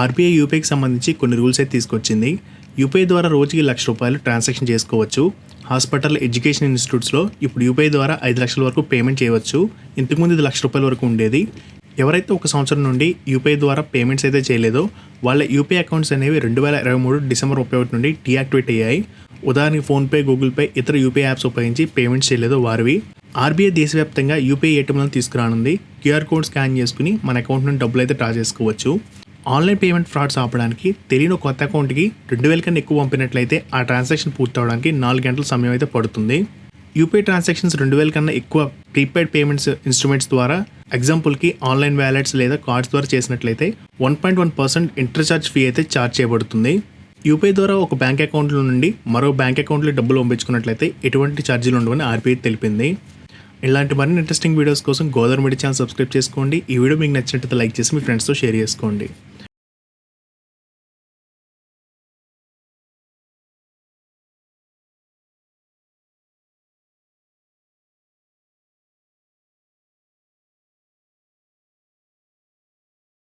RBI యూపీఐకి సంబంధించి కొన్ని rules అయితే తీసుకొచ్చింది. యూపీఐ ద్వారా రోజుకి లక్ష రూపాయలు ట్రాన్సాక్షన్ చేసుకోవచ్చు. హాస్పిటల్ ఎడ్యుకేషన్ ఇన్స్టిట్యూట్స్లో ఇప్పుడు యూపీఐ ద్వారా ఐదు లక్షల వరకు పేమెంట్ చేయవచ్చు. ఇంతకుముందు ఇది లక్ష రూపాయల వరకు ఉండేది. ఎవరైతే ఒక సంవత్సరం నుండి యూపీఐ ద్వారా పేమెంట్స్ అయితే చేయలేదో వాళ్ళ యూపీఐ అకౌంట్స్ అనేవి రెండు వేల ఇరవై మూడు డిసెంబర్ ముప్పై ఒకటి నుండి డీయాక్టివేట్ అయ్యాయి. ఉదాహరణకి ఫోన్పే గూగుల్ పే ఇతర యూపీఐ యాప్స్ ఉపయోగించి పేమెంట్స్ చేయలేదో వారివి. ఆర్బీఐ దేశవ్యాప్తంగా యూపీఐ ఏటీఎంలను తీసుకురానుంది. క్యూఆర్ కోడ్ స్కాన్ చేసుకుని మన అకౌంట్ నుండి డబ్బులు అయితే డ్రా చేసుకోవచ్చు. ఆన్లైన్ పేమెంట్ ఫ్రాడ్స్ ఆపడానికి తెలియని కొత్త అకౌంట్కి రెండు వేల కన్నా ఎక్కువ పంపినట్లయితే ఆ ట్రాన్సాక్షన్ పూర్తవడానికి నాలుగు గంటల సమయం అయితే పడుతుంది. యూపీఐ ట్రాన్సాక్షన్స్ రెండు వేల కన్నా ఎక్కువ ప్రీపెయిడ్ పేమెంట్స్ ఇన్స్ట్రుమెంట్స్ ద్వారా ఎగ్జాంపుల్కి ఆన్లైన్ వ్యాలెట్స్ లేదా కార్డ్స్ ద్వారా చేసినట్లయితే one point one percent interchange fee అయితే ఛార్జ్ చేయబడుతుంది. యూపీఐ ద్వారా ఒక బ్యాంక్ అకౌంట్లో నుండి మరో బ్యాంక్ అకౌంట్లో డబ్బులు పంపించుకున్నట్లయితే ఎటువంటి ఛార్జీలు ఉండవని ఆర్బీఐ తెలిపింది. ఇలాంటి మరిన్ని ఇంట్రెస్టింగ్ వీడియోస్ కోసం గోదావరి మీడియా ఛానల్ సబ్స్క్రైబ్ చేసుకోండి. ఈ వీడియో మీకు నచ్చినట్లయితే లైక్ చేసి మీ ఫ్రెండ్స్తో షేర్ చేసుకోండి.